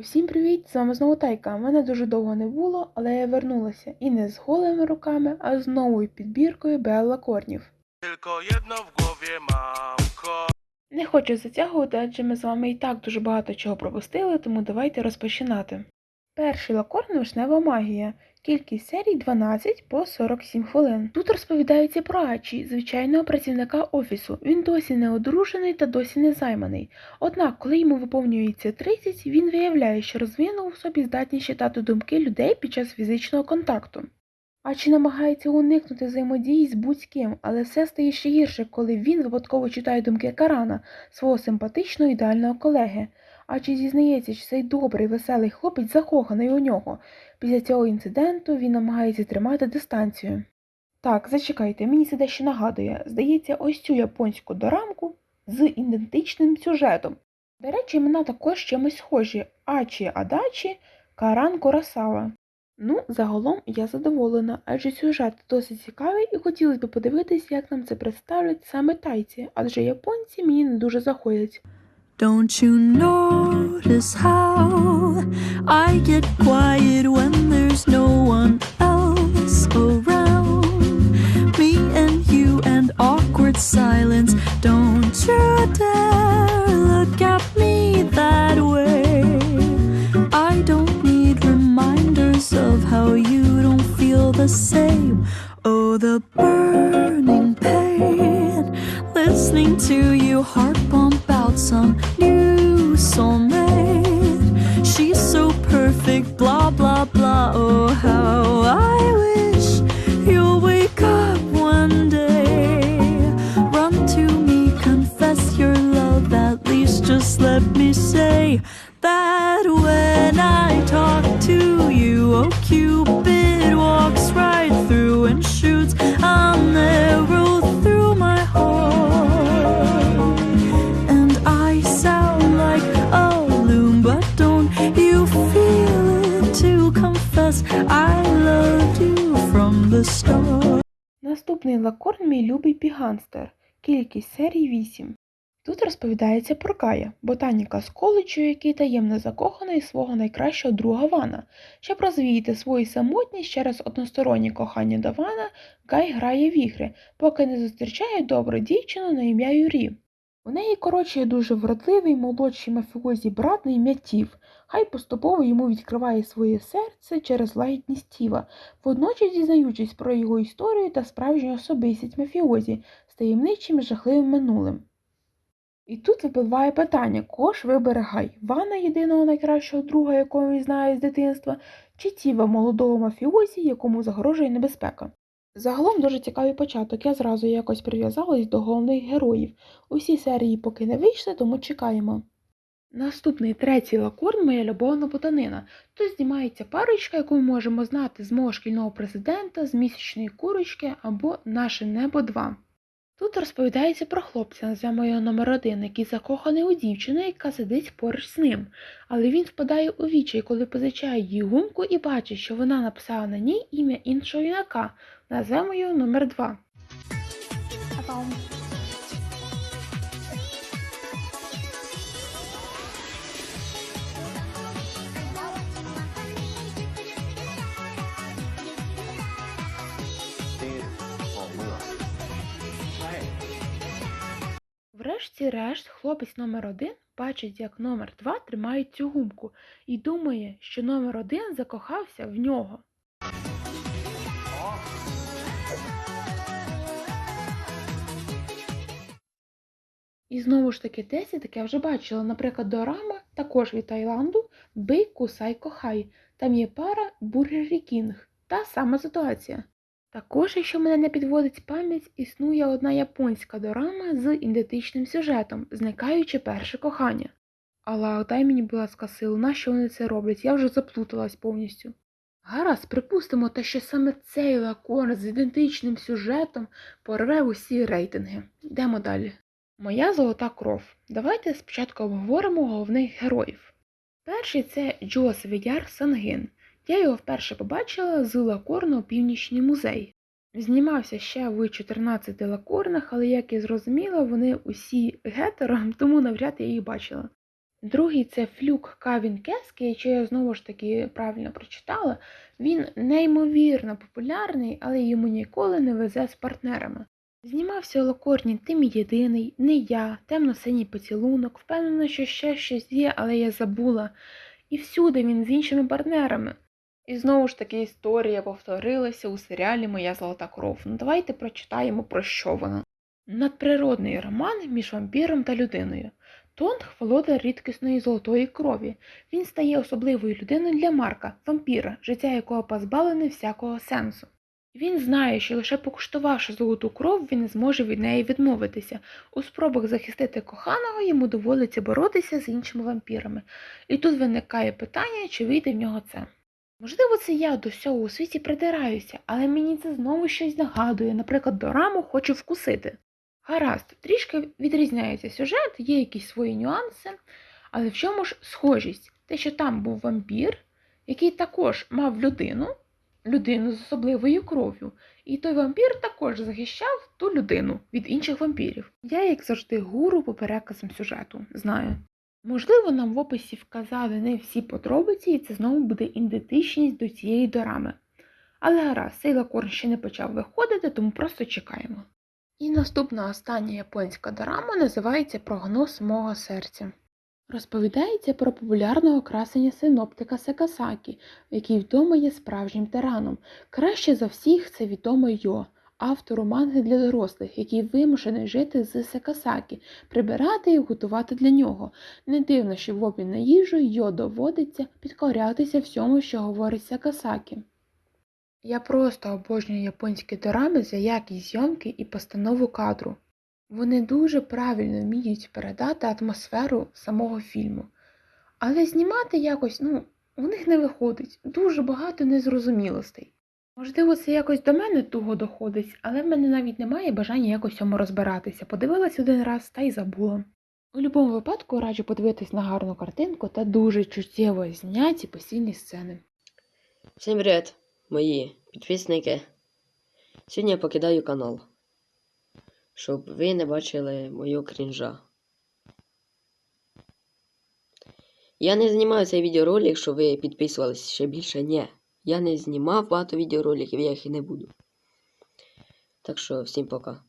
Усім привіт! З вами знову Тайка. Мене дуже довго не було, але я вернулася і не з голими руками, а з новою підбіркою Белла Корнів. Не хочу затягувати, адже ми з вами і так дуже багато чого пропустили, тому давайте розпочинати. Перший лакорн вишнева магія. Кількість серій 12 по 47 хвилин. Тут розповідається про Ачі, звичайного працівника офісу. Він досі не одружений та досі не займаний. Однак, коли йому виповнюється 30, він виявляє, що розвинув у собі здатність читати думки людей під час фізичного контакту. Ачі намагається уникнути взаємодії з будь-ким, але все стає ще гірше, коли він випадково читає думки Карана, свого симпатичного ідеального колеги. Ачі зізнається, що цей добрий, веселий хлопець закоханий у нього. Після цього інциденту він намагається тримати дистанцію. Так, зачекайте, мені це дещо нагадує. Здається, ось цю японську дорамку з ідентичним сюжетом. До речі, імена також чимось схожі Ачі Адачі, Каран Корасава. Ну, загалом я задоволена, адже сюжет досить цікавий і хотілося б подивитись, як нам це представлять саме тайці, адже японці мені не дуже заходять. Don't you notice how I get quiet when there's no one else around? Me and you and awkward silence. Don't you dare look at me blah. Oh, how I wish you'll wake up one day. Run to me, confess your love. At least just let me say that when Наступний лакорн мій любий піганстер. Кількість серій 8. Тут розповідається про Кая, ботаніка з коледжу, який таємно закоханий свого найкращого друга Вана. Щоб розвіяти свою самотність через одностороннє кохання до Вана, Кай грає в ігри, поки не зустрічає добру дівчину на ім'я Юрі. У неї, коротше, дуже вродливий молодший мафіозі брат на ім'я Тів. Хай поступово йому відкриває своє серце через лагідність Тіва, водночас дізнаючись про його історію та справжню особистість мафіозі з таємничим і жахливим минулим. І тут випливає питання, кого ж вибере Гай? Вана, єдиного найкращого друга, якого він знає з дитинства, чи Тіва молодого мафіозі, якому загрожує небезпека. Загалом дуже цікавий початок, я зразу якось прив'язалась до головних героїв. Усі серії поки не вийшли, тому чекаємо. Наступний третій лакорн моя любовна ботанина. Тут знімається парочка, яку ми можемо знати з мого шкільного президента, з місячної курочки або Наше небо 2. Тут розповідається про хлопця, назвемо його номер один, який закоханий у дівчину, яка сидить поруч з ним. Але він впадає у вічай, коли позичає їй гумку і бачить, що вона написала на ній ім'я іншого юнака. Назвемо його номер 2. Врешті-решт, хлопець номер один бачить, як номер два тримає цю гумку, і думає, що номер один закохався в нього. І знову ж таки, десь я таке вже бачила, наприклад, дорама, також від Таїланду, Бий, кусай, кохай. Там є пара Бургері Кінг. Та сама ситуація. Також, якщо мене не підводить пам'ять, існує одна японська дорама з ідентичним сюжетом, зникаючи перше кохання. Але дай мені, будь ласка, сил, на що вони це роблять? Я вже заплуталась повністю. Гаразд, припустимо те, що саме цей лакон з ідентичним сюжетом порве усі рейтинги. Йдемо далі. Моя золота кров. Давайте спочатку обговоримо головних героїв. Перший це Джосеф Яр Сангин. Я його вперше побачила з лакорну Північний музей. Знімався ще в 14 лакорнах, але як я зрозуміла, вони усі гетеро, тому навряд я їх бачила. Другий це флюк Кавін Кески, якщо я знову ж таки правильно прочитала. Він неймовірно популярний, але йому ніколи не везе з партнерами. Знімався Локорні Ти мій єдиний, не я, темно-синій поцілунок, впевнена, що ще щось є, але я забула. І всюди він з іншими партнерами. І знову ж таки історія повторилася у серіалі Моя золота кров. Ну давайте прочитаємо про що вона. Надприродний роман між вампіром та людиною. Тонг володар рідкісної золотої крові. Він стає особливою людиною для Марка, вампіра, життя якого позбавлене всякого сенсу. Він знає, що лише покуштувавши золоту кров, він зможе від неї відмовитися. У спробах захистити коханого йому доводиться боротися з іншими вампірами. І тут виникає питання, чи вийде в нього це. Можливо, це я до всього у світі придираюся, але мені це знову щось нагадує, наприклад, дораму хочу вкусити. Гаразд, трішки відрізняється сюжет, є якісь свої нюанси, але в чому ж схожість? Те, що там був вампір, який також мав людину, людину з особливою кров'ю, і той вампір також захищав ту людину від інших вампірів. Я, як завжди, гуру по переказам сюжету, знаю. Можливо, нам в описі вказали не всі подробиці, і це знову буде ідентичність до цієї дорами. Але гаразд, цей лакорн ще не почав виходити, тому просто чекаємо. І наступна остання японська дорама називається Прогноз мого серця. Розповідається про популярного красення синоптика Секасакі, який вдома є справжнім тираном. Краще за всіх це відомо Йо, автору манги для дорослих, який вимушений жити з Секасакі, прибирати і готувати для нього. Не дивно, що в обмін на їжу Йо доводиться підкорятися всьому, що говорить Секасакі. Я просто обожнюю японські дорами за якість зйомки і постанову кадру. Вони дуже правильно вміють передати атмосферу самого фільму. Але знімати якось, ну, у них не виходить, дуже багато незрозумілостей. Можливо, це якось до мене туго доходить, але в мене навіть немає бажання якось цьому розбиратися. Подивилась один раз та й забула. У будь-якому випадку раджу подивитись на гарну картинку та дуже чуттєво зняті постійні сцени. Всім привіт, мої підписники. Сьогодні я покидаю канал, щоб ви не бачили мою крінжа. Я не знімаю цей відеоролик, щоб ви підписувались ще більше. Ні. Я не знімав багато відеороликів, я їх і не буду. Так що всім пока.